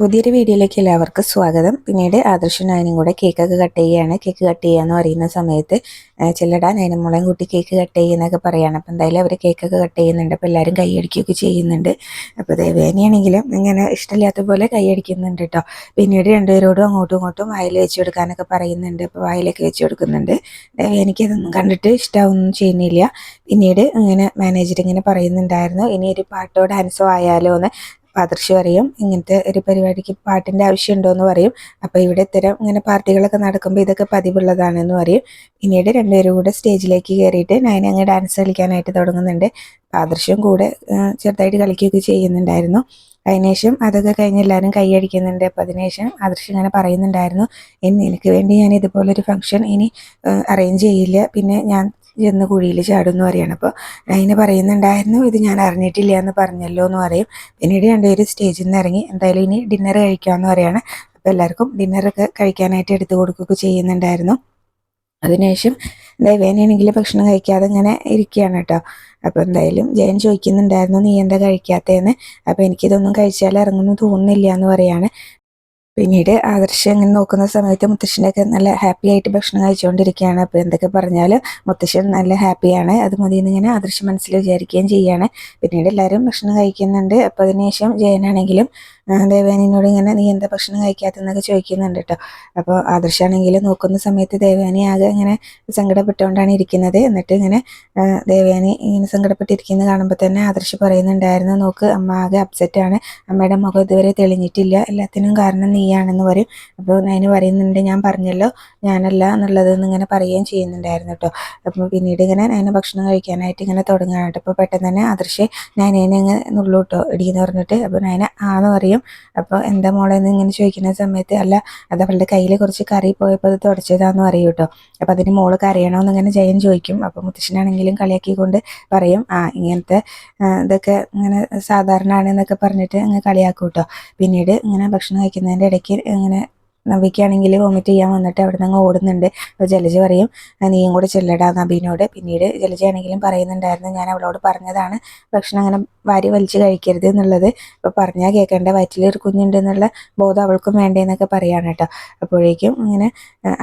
പുതിയൊരു വീഡിയോയിലേക്ക് എല്ലാവർക്കും സ്വാഗതം. പിന്നീട് ആദർശ നായനും കൂടെ കേക്കൊക്കെ കട്ട് ചെയ്യുകയാണ്. കേക്ക് കട്ട് ചെയ്യാന്ന് പറയുന്ന സമയത്ത് ചിലടാ നയനും മുളയും കൂട്ടി കേക്ക് കട്ട് ചെയ്യുന്നൊക്കെ പറയുകയാണ് അപ്പം എന്തായാലും അവർ കേക്കൊക്കെ കട്ട് ചെയ്യുന്നുണ്ട്. അപ്പോൾ എല്ലാവരും കൈയടിക്കുകയൊക്കെ ചെയ്യുന്നുണ്ട്. അപ്പോൾ ദേവേനയാണെങ്കിലും ഇങ്ങനെ ഇഷ്ടമില്ലാത്ത പോലെ കൈയടിക്കുന്നുണ്ട് കേട്ടോ പിന്നീട് രണ്ടുപേരോടും അങ്ങോട്ടും ഇങ്ങോട്ടും വായിൽ വെച്ച് കൊടുക്കാനൊക്കെ പറയുന്നുണ്ട്. അപ്പോൾ വായിലൊക്കെ വെച്ച് കൊടുക്കുന്നുണ്ട്. എനിക്കതൊന്നും കണ്ടിട്ട് ഇഷ്ടമൊന്നും ചെയ്യുന്നില്ല. പിന്നീട് ഇങ്ങനെ മാനേജർ ഇങ്ങനെ പറയുന്നുണ്ടായിരുന്നു. ഇനി ഒരു പാട്ടോ ഡാൻസോ ആയാലോ എന്ന് പാദർശി പറയും ഇങ്ങനത്തെ ഒരു പരിപാടിക്ക് പാട്ടിന്റെ ആവശ്യമുണ്ടോ എന്ന് പറയും. അപ്പോൾ ഇവിടെ ഇത്തരം ഇങ്ങനെ പാർട്ടികളൊക്കെ നടക്കുമ്പോൾ ഇതൊക്കെ പതിവുള്ളതാണെന്ന് പറയും. പിന്നീട് രണ്ടുപേരും കൂടെ സ്റ്റേജിലേക്ക് കയറിയിട്ട് നയന അങ്ങ് ഡാൻസ് കളിക്കാനായിട്ട് തുടങ്ങുന്നുണ്ട്. പാദർശ്യം കൂടെ ചെറുതായിട്ട് കളിക്കുകയൊക്കെ ചെയ്യുന്നുണ്ടായിരുന്നു. അതിനുശേഷം അതൊക്കെ കഴിഞ്ഞ് എല്ലാവരും കൈയടിക്കുന്നുണ്ട് അപ്പോൾ അതിനുശേഷം ആദർശം ഇങ്ങനെ പറയുന്നുണ്ടായിരുന്നു ഇനി നിനക്ക് വേണ്ടി ഞാൻ ഇതുപോലൊരു ഫംഗ്ഷൻ ഇനി അറേഞ്ച് ചെയ്യില്ല. പിന്നെ ഞാൻ ചെന്ന് കുഴിയിൽ ചാടുമെന്ന് പറയാണ് അപ്പോൾ അതിന് പറയുന്നുണ്ടായിരുന്നു ഇത് ഞാൻ അറിഞ്ഞിട്ടില്ല എന്ന് പറഞ്ഞല്ലോ എന്ന് പറയും. പിന്നീട് രണ്ടുപേരും സ്റ്റേജിൽ നിന്ന് ഇറങ്ങി എന്തായാലും ഇനി ഡിന്നർ കഴിക്കാമെന്ന് പറയാണ്. അപ്പോൾ എല്ലാവർക്കും ഡിന്നറൊക്കെ കഴിക്കാനായിട്ട് എടുത്തു കൊടുക്കുകയൊക്കെ ചെയ്യുന്നുണ്ടായിരുന്നു. അതിനുശേഷം ദേവേനാണെങ്കിൽ ഭക്ഷണം കഴിക്കാതെ ഇങ്ങനെ ഇരിക്കുകയാണ് കേട്ടോ. അപ്പോൾ എന്തായാലും ജയൻ ചോദിക്കുന്നുണ്ടായിരുന്നു നീ എന്താ കഴിക്കാത്തതെന്ന്? അപ്പോൾ എനിക്കിതൊന്നും കഴിച്ചാൽ ഇറങ്ങുമെന്ന് തോന്നുന്നില്ല എന്ന് പറയാണ്. പിന്നീട് ആദർശ് ഇങ്ങനെ നോക്കുന്ന സമയത്ത് മുത്തശ്ശനൊക്കെ നല്ല ഹാപ്പി ആയിട്ട് ഭക്ഷണം കഴിച്ചുകൊണ്ടിരിക്കുകയാണ്. അപ്പോൾ എന്തൊക്കെ പറഞ്ഞാലും മുത്തശ്ശൻ നല്ല ഹാപ്പിയാണ് അത് മതി എന്നിങ്ങനെ ആദർശം മനസ്സിൽ വിചാരിക്കുകയും ചെയ്യുകയാണ്. പിന്നീട് എല്ലാവരും ഭക്ഷണം കഴിക്കുന്നുണ്ട്. അപ്പോൾ അതിനുശേഷം ജയനാണെങ്കിലും ദേവാനിനോട് ഇങ്ങനെ നീ എന്താ ഭക്ഷണം കഴിക്കാത്തെന്നൊക്കെ ചോദിക്കുന്നുണ്ട് കേട്ടോ അപ്പോൾ ആദർശാണെങ്കിൽ നോക്കുന്ന സമയത്ത് ദേവയാനി ആകെ ഇങ്ങനെ സങ്കടപ്പെട്ടുകൊണ്ടാണ് ഇരിക്കുന്നത്. എന്നിട്ട് ഇങ്ങനെ ദേവാനി ഇങ്ങനെ സങ്കടപ്പെട്ടിരിക്കുന്നത് കാണുമ്പോൾ തന്നെ ആദർശ് പറയുന്നുണ്ടായിരുന്നു നോക്ക് അമ്മ ആകെ അപ്സെറ്റ് ആണ്. അമ്മയുടെ മുഖം ഇതുവരെ തെളിഞ്ഞിട്ടില്ല. എല്ലാത്തിനും കാരണം നീയാണെന്ന് പറയും. അപ്പോൾ അതിന് പറയുന്നുണ്ട് ഞാൻ പറഞ്ഞല്ലോ ഞാനല്ല എന്നുള്ളത് ഇങ്ങനെ പറയുകയും ചെയ്യുന്നുണ്ടായിരുന്നു കേട്ടോ അപ്പോൾ പിന്നീട് ഇങ്ങനെ അതിന് ഭക്ഷണം കഴിക്കാനായിട്ട് ഇങ്ങനെ തുടങ്ങുകയാണ് അപ്പോൾ പെട്ടെന്ന് തന്നെ ആദർശ് ഞാൻ അതിനെ നുള്ളു കേട്ടോ ഇടിയെന്ന് പറഞ്ഞിട്ട്. അപ്പോൾ ഞാൻ ആന്ന് പറയും. പറയും അപ്പോൾ എന്താ മോളെ എന്ന് ഇങ്ങനെ ചോദിക്കുന്ന സമയത്ത് അല്ല അത് അവളുടെ കയ്യിൽ കുറച്ച് കറി പോയപ്പോൾ അത് തുടച്ചതാന്ന് പറയും കേട്ടോ അപ്പോൾ അതിന് മോൾ കരയണമെന്ന് ഇങ്ങനെ ജയൻ ചോദിക്കും. അപ്പോൾ മുത്തശ്ശനാണെങ്കിലും കളിയാക്കിക്കൊണ്ട് പറയും ആ ഇങ്ങനത്തെ ഇതൊക്കെ ഇങ്ങനെ സാധാരണ ആണെന്നൊക്കെ പറഞ്ഞിട്ട് അങ്ങ് കളിയാക്കും കേട്ടോ പിന്നീട് ഇങ്ങനെ ഭക്ഷണം കഴിക്കുന്നതിന്റെ ഇടയ്ക്ക് ഇങ്ങനെ നവിക്കാണെങ്കിൽ വോമിറ്റ് ചെയ്യാൻ വന്നിട്ട് അവിടെ നിന്ന് ഓടുന്നുണ്ട്. ജലജ പറയും നീയും കൂടെ ചെല്ലടാ നബീനോട്. പിന്നീട് ജലജയാണെങ്കിലും പറയുന്നുണ്ടായിരുന്നു ഞാൻ അവളോട് പറഞ്ഞതാണ് ഭക്ഷണം അങ്ങനെ വാരി വലിച്ച് കഴിക്കരുത് എന്നുള്ളത്. അപ്പോൾ പറഞ്ഞാൽ കേൾക്കേണ്ട വയറ്റിൽ ഒരു കുഞ്ഞുണ്ട് എന്നുള്ള ബോധം അവൾക്കും വേണ്ടേന്നൊക്കെ പറയാണ് കേട്ടോ. അപ്പോഴേക്കും ഇങ്ങനെ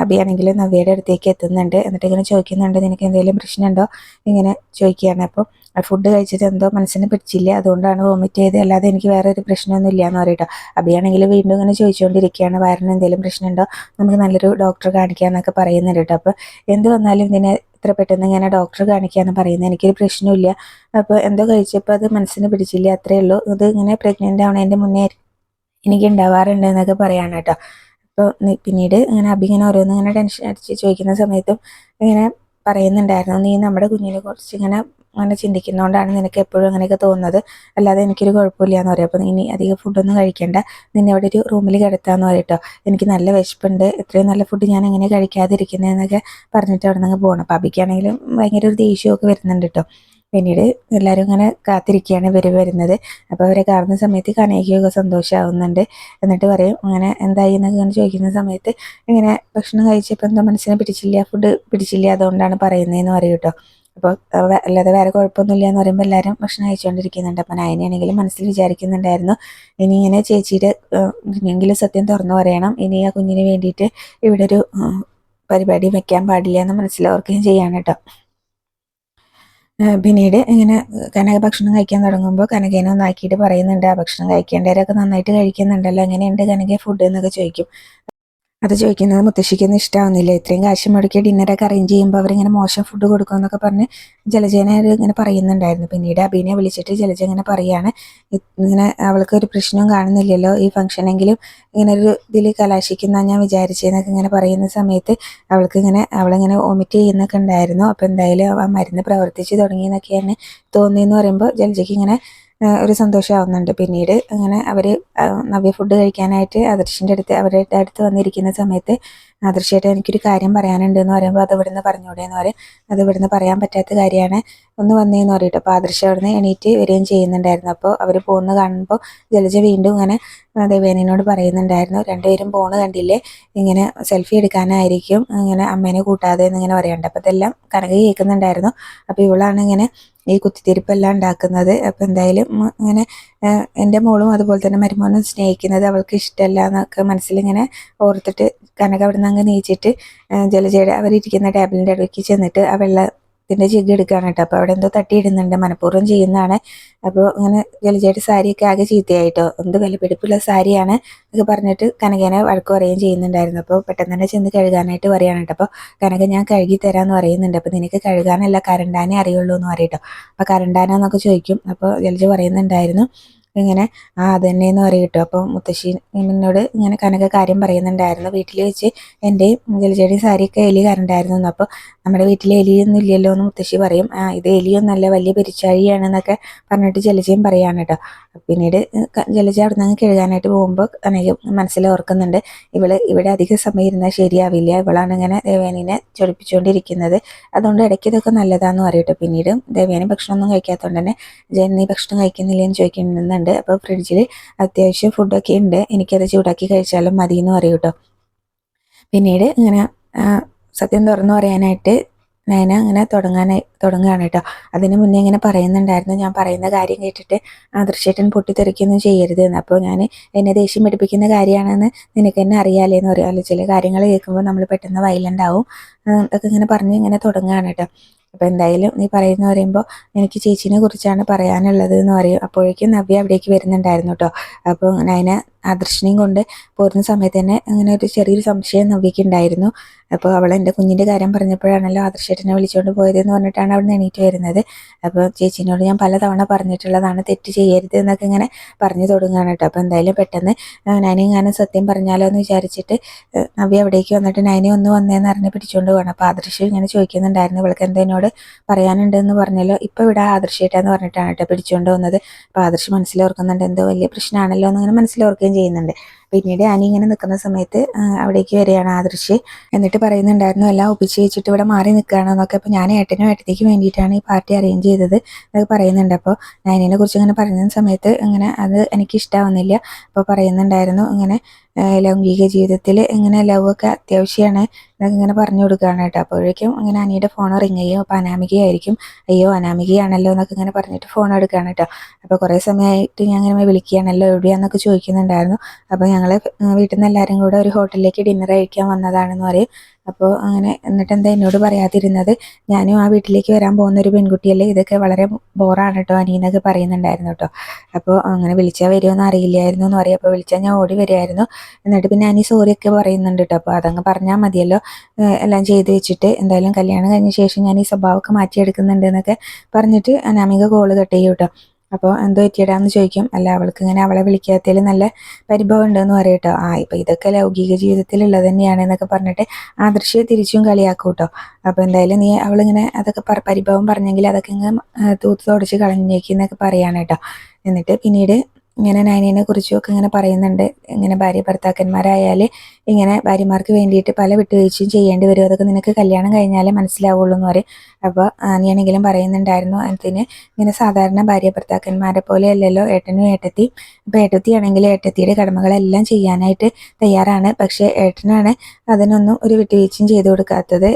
അബിയാണെങ്കിലും നവ്യയുടെ അടുത്തേക്ക് എത്തുന്നുണ്ട്. എന്നിട്ട് ഇങ്ങനെ ചോദിക്കുന്നുണ്ട് നിനക്ക് എന്തെങ്കിലും പ്രശ്നമുണ്ടോ? ഇങ്ങനെ ചോദിക്കുകയാണ്. അപ്പോൾ ഫുഡ് കഴിച്ചിട്ട് എന്തോ മനസ്സിന് പിടിച്ചില്ല. അതുകൊണ്ടാണ് വോമിറ്റ് ചെയ്ത് അല്ലാതെ എനിക്ക് വേറെ ഒരു പ്രശ്നമൊന്നും ഇല്ല എന്ന് പറയട്ടോ അബിയാണെങ്കിൽ വീണ്ടും ഇങ്ങനെ ചോദിച്ചുകൊണ്ടിരിക്കുകയാണ് വയറിന് എന്തെങ്കിലും പ്രശ്നമുണ്ടോ? നമുക്ക് നല്ലൊരു ഡോക്ടറെ കാണിക്കാമെന്നൊക്കെ പറയുന്നുണ്ട് കേട്ടോ. അപ്പോൾ എന്ത് വന്നാലും ഇതിനെ ഇത്ര പെട്ടെന്ന് ഇങ്ങനെ ഡോക്ടറെ എന്ന് പറയുന്നത് എനിക്കൊരു പ്രശ്നമില്ല അപ്പോൾ എന്തോ കഴിച്ചപ്പോൾ അത് മനസ്സിന് പിടിച്ചില്ല അത്രയേ ഉള്ളൂ. ഇത് ഇങ്ങനെ പ്രഗ്നന്റ് ആവണതിന്റെ മുന്നേ എനിക്ക് ഉണ്ടാവാറുണ്ട് എന്നൊക്കെ പറയാണ് കേട്ടോ. അപ്പോൾ പിന്നീട് ഇങ്ങനെ അബി ഇങ്ങനെ ഓരോന്ന് ഇങ്ങനെ ടെൻഷൻ അടിച്ച് ചോദിക്കുന്ന സമയത്തും ഇങ്ങനെ പറയുന്നുണ്ടായിരുന്നു. നീ നമ്മുടെ കുഞ്ഞിനെ കുറിച്ച് ഇങ്ങനെ അങ്ങനെ ചിന്തിക്കുന്നതുകൊണ്ടാണ് നിനക്ക് എപ്പോഴും അങ്ങനെയൊക്കെ തോന്നുന്നത്. അല്ലാതെ എനിക്കൊരു കുഴപ്പമില്ല എന്ന് പറയും അപ്പോൾ ഇനി അധികം ഫുഡൊന്നും കഴിക്കേണ്ട. നിന്നെ അവിടെ ഒരു റൂമിൽ കിടത്താന്ന് പറയട്ടോ എനിക്ക് നല്ല വിശപ്പുണ്ട്. ഇത്രയും നല്ല ഫുഡ് ഞാൻ എങ്ങനെ കഴിക്കാതിരിക്കുന്നതെന്നൊക്കെ പറഞ്ഞിട്ട് അവിടെ നിന്ന് പോകണം അപ്പോൾ അബിക്കാണെങ്കിലും ഭയങ്കര ഒരു ദേഷ്യമൊക്കെ വരുന്നുണ്ട് കേട്ടോ പിന്നീട് എല്ലാവരും ഇങ്ങനെ കാത്തിരിക്കുകയാണ് ഇവർ വരുന്നത്. അപ്പോൾ അവരെ കാണുന്ന സമയത്ത് കനയ്ക്കൊക്കെ സന്തോഷമാവുന്നുണ്ട് എന്നിട്ട് പറയും അങ്ങനെ എന്തായി? എന്നൊക്കെ ഇങ്ങനെ ചോദിക്കുന്ന സമയത്ത് ഇങ്ങനെ ഭക്ഷണം കഴിച്ചപ്പോൾ എന്താ മനസ്സിനെ പിടിച്ചില്ല? ഫുഡ് പിടിച്ചില്ല? അതുകൊണ്ടാണ് പറയുന്നതെന്ന് പറയും കേട്ടോ അപ്പോൾ അല്ലാതെ വേറെ കുഴപ്പമൊന്നുമില്ല എന്ന് പറയുമ്പോൾ എല്ലാവരും ഭക്ഷണം കഴിച്ചുകൊണ്ടിരിക്കുന്നുണ്ട് അപ്പം നയനാണെങ്കിലും മനസ്സിൽ വിചാരിക്കുന്നുണ്ടായിരുന്നു ഇനി ഇങ്ങനെ ചേച്ചിയുടെ ഇനിയെങ്കിലും സത്യം തുറന്നു പറയണം. ഇനി ആ കുഞ്ഞിന് വേണ്ടിയിട്ട് ഇവിടെ ഒരു പരിപാടി വെക്കാൻ പാടില്ല എന്ന് മനസ്സിലാവർക്കുകയും ചെയ്യാണ് കേട്ടോ പിന്നീട് ഇങ്ങനെ കനക ഭക്ഷണം കഴിക്കാൻ തുടങ്ങുമ്പോൾ കനകേനെ ഒന്നാക്കിയിട്ട് പറയുന്നുണ്ട് ആ ഭക്ഷണം കഴിക്കേണ്ടവരൊക്കെ നന്നായിട്ട് കഴിക്കുന്നുണ്ടല്ലോ എങ്ങനെയുണ്ട് കനക ഫുഡ് എന്നൊക്കെ ചോദിക്കും. അത് ചോദിക്കുന്നത് മുത്തശ്ശിക്കൊന്നും ഇഷ്ടമാവുന്നില്ല ഇത്രയും കാശ് മുടക്കി ഡിന്നറൊക്കെ അറേഞ്ച് ചെയ്യുമ്പോൾ അവരിങ്ങനെ മോശം ഫുഡ് കൊടുക്കും എന്നൊക്കെ പറഞ്ഞ് ജലജേനെ ഇങ്ങനെ പറയുന്നുണ്ടായിരുന്നു. പിന്നീട് അബീനെ വിളിച്ചിട്ട് ജലജ ഇങ്ങനെ പറയാണ് ഇങ്ങനെ അവൾക്ക് ഒരു പ്രശ്നവും കാണുന്നില്ലല്ലോ ഈ ഫംഗ്ഷനെങ്കിലും ഇങ്ങനെ ഒരു ഇതിൽ കലാശിക്കുന്ന ഞാൻ വിചാരിച്ചതെന്നൊക്കെ ഇങ്ങനെ പറയുന്ന സമയത്ത് അവൾക്ക് ഇങ്ങനെ അവളിങ്ങനെ വോമിറ്റ് ചെയ്യുന്നൊക്കെ ഉണ്ടായിരുന്നു. അപ്പോൾ എന്തായാലും ആ മരുന്ന് പ്രവർത്തിച്ച് തുടങ്ങിയെന്നൊക്കെയാണ് തോന്നിയെന്ന് പറയുമ്പോൾ ജലജയ്ക്ക് ഇങ്ങനെ ഒരു സന്തോഷമാവുന്നുണ്ട്. പിന്നീട് അങ്ങനെ അവർ നവ്യ ഫുഡ് കഴിക്കാനായിട്ട് ആദർശിന്റെ അടുത്ത് അവരുടെ അടുത്ത് വന്നിരിക്കുന്ന സമയത്ത് ആദർശിയായിട്ട് എനിക്കൊരു കാര്യം പറയാനുണ്ട് എന്ന് പറയുമ്പോൾ അത് ഇവിടുന്ന് പറഞ്ഞൂടെ എന്ന് പറയും. അത് ഇവിടുന്ന് പറയാൻ പറ്റാത്ത കാര്യമാണ്. ഒന്ന് വന്നേന്ന് പറയട്ടെ അപ്പോൾ ആദർശ അവിടുന്ന് എണീറ്റ് വരികയും ചെയ്യുന്നുണ്ടായിരുന്നു. അപ്പോൾ അവർ പോകുന്ന കാണുമ്പോൾ ജലജ വീണ്ടും ഇങ്ങനെ ദേവേനോട് പറയുന്നുണ്ടായിരുന്നു. രണ്ടുപേരും പോണ കണ്ടില്ലേ? ഇങ്ങനെ സെൽഫി എടുക്കാനായിരിക്കും. ഇങ്ങനെ അമ്മേനെ കൂട്ടാതെ എന്നിങ്ങനെ പറയണ്ട. അപ്പോൾ ഇതെല്ലാം കനക കേൾക്കുന്നുണ്ടായിരുന്നു. അപ്പോൾ ഇവളാണ് ഇങ്ങനെ ഈ കുത്തിത്തിരിപ്പെല്ലാം ഉണ്ടാക്കുന്നത് അപ്പോൾ എന്തായാലും ഇങ്ങനെ എന്റെ മോളും അതുപോലെ തന്നെ മരുമോനും സ്നേഹിക്കുന്നത് അവൾക്ക് ഇഷ്ടമല്ല എന്നൊക്കെ മനസ്സിലിങ്ങനെ ഓർത്തിട്ട് കനക അവിടെ നിന്ന് അങ്ങ് നീച്ചിട്ട് ജലജയുടെ അവരിയ്ക്കുന്ന ടേബിളിന്റെ അടുക്കി ചെന്നിട്ട് ആ വെള്ളം ഇതിന്റെ ജിഗ് എടുക്കുകയാണ് കേട്ടോ. അപ്പോൾ അവിടെ എന്തോ തട്ടിയിടുന്നുണ്ട്. മനഃപൂർവം ചെയ്യുന്നതാണ്. അപ്പോൾ അങ്ങനെ ജലജയുടെ സാരിയൊക്കെ ആകെ ചീത്തയായിട്ടോ. എന്ത് വിലപിടിപ്പുള്ള സാരിയാണ് എന്നൊക്കെ പറഞ്ഞിട്ട് കനകനെ വഴക്ക് പറയുകയും ചെയ്യുന്നുണ്ടായിരുന്നു. അപ്പോൾ പെട്ടെന്ന് തന്നെ ചെന്ന് കഴുകാനായിട്ട് പറയുകയാണ് കേട്ടോ. അപ്പോൾ കനക ഞാൻ കഴുകി തരാമെന്ന് പറയുന്നുണ്ട്. അപ്പോൾ നിനക്ക് കഴുകാനല്ല കരണ്ടാനേ അറിയുള്ളൂ എന്ന് പറയട്ടോ അപ്പോൾ കരണ്ടാനെന്നൊക്കെ ചോദിക്കും. അപ്പോൾ ജലജ പറയുന്നുണ്ടായിരുന്നു. ഇങ്ങനെ ആ അതന്നെയെന്ന് പറയും കേട്ടോ അപ്പോൾ മുത്തശ്ശി എന്നോട് ഇങ്ങനെ കനക കാര്യം പറയുന്നുണ്ടായിരുന്നു. വീട്ടിൽ വെച്ച് എന്റെയും ജലജയുടെയും സാരിയൊക്കെ എലി കരണ്ടായിരുന്നു അപ്പോൾ നമ്മുടെ വീട്ടിൽ എലിയൊന്നും ഇല്ലല്ലോ എന്ന് മുത്തശ്ശി പറയും. ആ ഇത് എലിയൊന്നല്ല വലിയ പെരിച്ചാഴിയാണെന്നൊക്കെ പറഞ്ഞിട്ട് ജലജയും പറയാണ് കേട്ടോ പിന്നീട് ജലജ അവിടെ നിന്ന് കഴുകാനായിട്ട് പോകുമ്പോൾ അനേകം മനസ്സിൽ ഓർക്കുന്നുണ്ട്. ഇവൾ ഇവിടെ അധിക സമയം ഇരുന്നാൽ ശരിയാവില്ല. ഇവളാണ് ഇങ്ങനെ ദേവേനിനെ ചൊടിപ്പിച്ചുകൊണ്ടിരിക്കുന്നത് അതുകൊണ്ട് ഇടയ്ക്ക് ഇതൊക്കെ നല്ലതാന്ന് പറയട്ടോ പിന്നീട് ദേവേനി ഭക്ഷണമൊന്നും കഴിക്കാത്തതുകൊണ്ട് തന്നെ ജയൻ നീ ഭക്ഷണം കഴിക്കുന്നില്ലെന്ന് ചോദിക്കുന്നുണ്ട്. ഉണ്ട്. അപ്പോൾ ഫ്രിഡ്ജിൽ അത്യാവശ്യം ഫുഡൊക്കെ ഉണ്ട്. എനിക്കത് ചൂടാക്കി കഴിച്ചാലും മതി എന്ന് പറയും കേട്ടോ. പിന്നീട് ഇങ്ങനെ സത്യം തുറന്നു പറയാനായിട്ട് ഞാൻ അങ്ങനെ തുടങ്ങാനായി തുടങ്ങുകയാണ് കേട്ടോ. അതിന് മുന്നേ ഇങ്ങനെ പറയുന്നുണ്ടായിരുന്നു. ഞാൻ പറയുന്ന കാര്യം കേട്ടിട്ട് ആദർശേട്ടൻ പൊട്ടിത്തെറിക്കൊന്നും ചെയ്യരുത് എന്ന്. അപ്പോൾ ഞാൻ എന്നെ ദേഷ്യം പിടിപ്പിക്കുന്ന കാര്യമാണെന്ന് നിനക്ക് തന്നെ അറിയാലേന്ന് പറയാമല്ലോ ചില കാര്യങ്ങൾ കേൾക്കുമ്പോൾ നമ്മൾ പെട്ടെന്ന് വയലന്റ് ആവും. അതൊക്കെ ഇങ്ങനെ പറഞ്ഞ് ഇങ്ങനെ തുടങ്ങുകയാണ് കേട്ടോ. അപ്പോൾ എന്തായാലും നീ പറയുന്ന പറയുമ്പോൾ എനിക്ക് ചേച്ചീനെ കുറിച്ചാണ് പറയാനുള്ളത് എന്ന് പറയും. അപ്പോഴേക്കും നവ്യ അവിടേക്ക് വരുന്നുണ്ടായിരുന്നു കേട്ടോ അപ്പോൾ നയന ആദർശിനെയും കൊണ്ട് പോരുന്ന സമയത്ത് തന്നെ അങ്ങനെ ഒരു ചെറിയൊരു സംശയം നവ്യയ്ക്ക് ഉണ്ടായിരുന്നു. അപ്പോൾ അവൾ എന്റെ കുഞ്ഞിന്റെ കാര്യം പറഞ്ഞപ്പോഴാണല്ലോ ആദർശേട്ടനെ വിളിച്ചുകൊണ്ട് പോയതെന്ന് പറഞ്ഞിട്ടാണ് അവിടെ എണീറ്റ് വരുന്നത്. അപ്പോൾ ചേച്ചീനോട് ഞാൻ പലതവണ പറഞ്ഞിട്ടുള്ളതാണ് തെറ്റ് ചെയ്യരുത് എന്നൊക്കെ ഇങ്ങനെ പറഞ്ഞു തുടങ്ങുകയാണ് കേട്ടോ അപ്പോൾ എന്തായാലും പെട്ടെന്ന് നൈനെങ്ങാനും സത്യം പറഞ്ഞാലോ എന്ന് വിചാരിച്ചിട്ട് നവ്യ അവിടേക്ക് വന്നിട്ട് നൈനെ ഒന്ന് വന്നേന്ന് അറിഞ്ഞ് പിടിച്ചുകൊണ്ട് പോകണം അപ്പോൾ ആദർശ് ഇങ്ങനെ ചോദിക്കുന്നുണ്ടായിരുന്നു ഇവൾക്ക് എന്തെന്നോട് പറയാനുണ്ടെന്ന് പറഞ്ഞല്ലോ. ഇപ്പോൾ ഇവിടെ ആദർശിയേട്ടാന്ന് പറഞ്ഞിട്ടാണ് കേട്ടോ പിടിച്ചുകൊണ്ട് വന്നത് അപ്പോൾ ആദർശ് മനസ്സിലോർക്കുന്നുണ്ട് എന്തോ വലിയ പ്രശ്നമാണല്ലോ എന്നിങ്ങനെ മനസ്സിലോർക്കുകയും ചെയ്യുന്നുണ്ട്. പിന്നീട് ഇങ്ങനെ നിൽക്കുന്ന സമയത്ത് അവിടേക്ക് വരികയാണ് ആദർശ്. എന്നിട്ട് പറയുന്നുണ്ടായിരുന്നു എല്ലാം ഒപ്പിച്ച് വെച്ചിട്ട് ഇവിടെ മാറി നിൽക്കുകയാണെന്നൊക്കെ അപ്പോൾ ഞാൻ ഏട്ടനും ഏട്ടത്തേക്ക് വേണ്ടിയിട്ടാണ് ഈ പാർട്ടി അറേഞ്ച് ചെയ്തത് എന്നൊക്കെ പറയുന്നുണ്ട്. അപ്പോൾ നൈനിനെ കുറിച്ച് ഇങ്ങനെ പറയുന്ന സമയത്ത് ഇങ്ങനെ അത് എനിക്ക് ഇഷ്ടമാവുന്നില്ല അപ്പോൾ പറയുന്നുണ്ടായിരുന്നു ഇങ്ങനെ ലൗകിക ജീവിതത്തിൽ ഇങ്ങനെ ലവ് ഒക്കെ അത്യാവശ്യമാണ് എന്നൊക്കെ ഇങ്ങനെ പറഞ്ഞു കൊടുക്കുകയാണ് കേട്ടോ. അപ്പോഴേക്കും ഇങ്ങനെ അനിയുടെ ഫോൺ റിങ് ചെയ്യും അപ്പോൾ അനാമികയായിരിക്കും. അയ്യോ അനാമികയാണല്ലോ എന്നൊക്കെ ഇങ്ങനെ പറഞ്ഞിട്ട് ഫോൺ എടുക്കുകയാണ് കേട്ടോ. അപ്പോൾ കുറേ സമയമായിട്ട് ഞാൻ ഇങ്ങനെ വിളിക്കുകയാണല്ലോ എവിടെയാണെന്നൊക്കെ ചോദിക്കുന്നുണ്ടായിരുന്നു. അപ്പോൾ ഞങ്ങൾ വീട്ടിൽ നിന്ന് എല്ലാവരും കൂടെ ഒരു ഹോട്ടലിലേക്ക് ഡിന്നർ കഴിക്കാൻ വന്നതാണെന്ന് പറയും. അപ്പോൾ അങ്ങനെ എന്നിട്ട് എന്താ എന്നോട് പറയാതിരുന്നത്? ഞാനും ആ വീട്ടിലേക്ക് വരാൻ പോകുന്ന ഒരു പെൺകുട്ടിയല്ലേ? ഇതൊക്കെ വളരെ ബോറാണ് കേട്ടോ അനിയെന്നൊക്കെ പറയുന്നുണ്ടായിരുന്നു കേട്ടോ അപ്പോൾ അങ്ങനെ വിളിച്ചാൽ വരുമെന്ന് അറിയില്ലായിരുന്നു എന്ന് പറയും. അപ്പോൾ വിളിച്ചാൽ ഞാൻ ഓടി വരുമായിരുന്നു എന്നിട്ട് പിന്നെ അനി സോറിയൊക്കെ പറയുന്നുണ്ട് കേട്ടോ അപ്പോൾ അതങ്ങ് പറഞ്ഞാൽ മതിയല്ലോ. എല്ലാം ചെയ്ത് വെച്ചിട്ട് എന്തായാലും കല്യാണം കഴിഞ്ഞ ശേഷം ഞാൻ ഈ സ്വഭാവമൊക്കെ മാറ്റിയെടുക്കുന്നുണ്ട് എന്നൊക്കെ പറഞ്ഞിട്ട് അനാമിക കോൾ കട്ട് ചെയ്യും കേട്ടോ അപ്പോൾ എന്തോ പറ്റിയടാന്ന് ചോദിക്കും. അല്ല അവൾക്ക് ഇങ്ങനെ അവളെ വിളിക്കാത്തതിൽ നല്ല പരിഭവം ഉണ്ടെന്ന് പറയട്ടോ ആ ഇപ്പം ഇതൊക്കെ ലൗകിക ജീവിതത്തിലുള്ളത് തന്നെയാണ് എന്നൊക്കെ പറഞ്ഞിട്ട് ആ ദൃശ്യം തിരിച്ചും കളിയാക്കും കേട്ടോ. അപ്പോൾ എന്തായാലും നീ അവളിങ്ങനെ അതൊക്കെ പരിഭവം പറഞ്ഞെങ്കിൽ അതൊക്കെ ഇങ്ങനെ തൂത്ത് തുടച്ച് കളഞ്ഞേക്കുന്നൊക്കെ പറയാണ് കേട്ടോ. എന്നിട്ട് പിന്നീട് ഇങ്ങനെ നയനയെ കുറിച്ചും ഒക്കെ ഇങ്ങനെ പറയുന്നുണ്ട്. ഇങ്ങനെ ഭാര്യ ഭർത്താക്കന്മാരായാൽ ഇങ്ങനെ ഭാര്യമാർക്ക് വേണ്ടിയിട്ട് പല വിട്ടുവീഴ്ചയും ചെയ്യേണ്ടി വരും. അതൊക്കെ നിനക്ക് കല്യാണം കഴിഞ്ഞാലേ മനസ്സിലാവുള്ളൂ എന്ന് പറയും. അപ്പോൾ ഞാനെങ്കിലും പറയുന്നുണ്ടായിരുന്നു അതിന് ഇങ്ങനെ സാധാരണ ഭാര്യ ഭർത്താക്കന്മാരെ പോലെ അല്ലല്ലോ ഏട്ടനും ഏട്ടത്തി അപ്പോൾ ഏട്ടത്തിയാണെങ്കിൽ ഏട്ടത്തിയുടെ കടമകളെല്ലാം ചെയ്യാനായിട്ട് തയ്യാറാണ്. പക്ഷേ ഏട്ടനാണ് അതിനൊന്നും ഒരു വിട്ടുവീഴ്ചയും ചെയ്തു കൊടുക്കാത്തത്.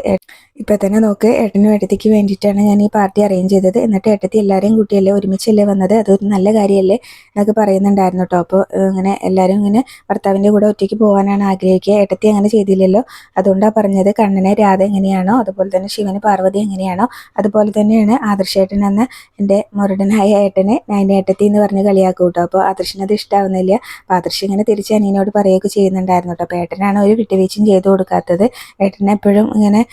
ഇപ്പം തന്നെ നോക്ക് ഏട്ടനും ഏട്ടത്തിക്ക് വേണ്ടിയിട്ടാണ് ഞാൻ ഈ പാർട്ടി അറേഞ്ച് ചെയ്തത്. എന്നിട്ട് ഏട്ടത്തി എല്ലാവരെയും കൂട്ടിയല്ലേ ഒരുമിച്ചല്ലേ വന്നത്? അതൊരു നല്ല കാര്യമല്ലേ എന്നൊക്കെ പറയുന്നുണ്ടായിരുന്നു കേട്ടോ അപ്പോൾ ഇങ്ങനെ എല്ലാവരും ഇങ്ങനെ ഭർത്താവിന്റെ കൂടെ ഒറ്റയ്ക്ക് പോകാനാണ് ആഗ്രഹിക്കുക. ഏട്ടത്തി അങ്ങനെ ചെയ്തില്ലല്ലോ. അതുകൊണ്ടാണ് പറഞ്ഞത് കണ്ണനെ രാധ എങ്ങനെയാണോ അതുപോലെ തന്നെ ശിവന് പാർവതി എങ്ങനെയാണോ അതുപോലെ തന്നെയാണ് ആദർശേട്ടൻ എന്ന എന്റെ മുരടനായ ഏട്ടനെ നൈന ഏട്ടത്തി എന്ന് പറഞ്ഞ് കളിയാക്കും കേട്ടോ അപ്പോൾ ആദർശിനത് ഇഷ്ടാവുന്നില്ല. അപ്പോൾ ആദർശ് ഇങ്ങനെ തിരിച്ച് അനിയനോട് പറയുകയൊക്കെ ചെയ്യുന്നുണ്ടായിരുന്നു കേട്ടോ അപ്പോൾ ഏട്ടനാണ് ഒരു വിട്ടുവീഴ്ചയും ചെയ്തു കൊടുക്കാത്തത്. ഏട്ടനെ എപ്പോഴും ഇങ്ങനെ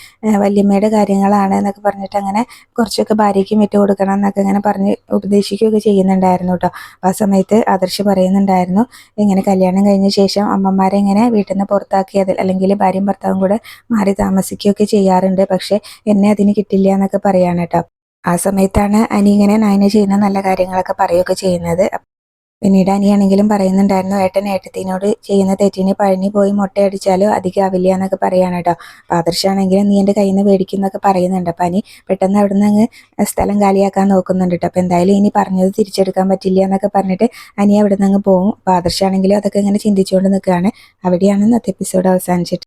വല്യമ്മയുടെ കാര്യങ്ങളാണ് എന്നൊക്കെ പറഞ്ഞിട്ട് അങ്ങനെ കുറച്ചൊക്കെ ഭാര്യയ്ക്കും വിട്ടു കൊടുക്കണം എന്നൊക്കെ ഇങ്ങനെ പറഞ്ഞ് ഉപദേശിക്കുകയൊക്കെ ചെയ്യുന്നുണ്ടായിരുന്നു കേട്ടോ. അപ്പോൾ ആ സമയത്ത് ആദർശ് പറയുന്നുണ്ടായിരുന്നു ഇങ്ങനെ കല്യാണം കഴിഞ്ഞ ശേഷം അമ്മമാരെ ഇങ്ങനെ വീട്ടിൽ നിന്ന് പുറത്താക്കിയത് അല്ലെങ്കിൽ ഭാര്യയും ഭർത്താവും കൂടെ മാറി താമസിക്കുകയൊക്കെ ചെയ്യാറുണ്ട്. പക്ഷേ എന്നെ അതിന് കിട്ടില്ല എന്നൊക്കെ പറയാണ് കേട്ടോ. ആ സമയത്താണ് അനി ഇങ്ങനെ നയന ചെയ്യുന്ന നല്ല കാര്യങ്ങളൊക്കെ പറയുകയൊക്കെ ചെയ്യുന്നത്. പിന്നീട് അനിയാണെങ്കിലും പറയുന്നുണ്ടായിരുന്നു ഏട്ടൻ ഏട്ടത്തിനോട് ചെയ്യുന്ന തെറ്റിന് പഴനി പോയി മുട്ടയടിച്ചാലോ അധികം ആവില്ല എന്നൊക്കെ പറയാണ് കേട്ടോ ആദർശാണെങ്കിലും നീ എന്റെ കയ്യിൽ നിന്ന് മേടിക്കുന്നൊക്കെ പറയുന്നുണ്ട്. അപ്പം അനി പെട്ടെന്ന് അവിടെ നിന്ന് അങ്ങ് സ്ഥലം കാലിയാക്കാൻ നോക്കുന്നുണ്ട് കേട്ടോ അപ്പോൾ എന്തായാലും ഇനി പറഞ്ഞത് തിരിച്ചെടുക്കാൻ പറ്റില്ല എന്നൊക്കെ പറഞ്ഞിട്ട് അനി അവിടെ നിന്ന് അങ്ങ് പോകും അപ്പോൾ ആദർശാണെങ്കിലും അതൊക്കെ ഇങ്ങനെ ചിന്തിച്ചുകൊണ്ട് നിൽക്കുകയാണ്. അവിടെയാണ് ഇന്നത്തെ എപ്പിസോഡ് അവസാനിച്ചിട്ട്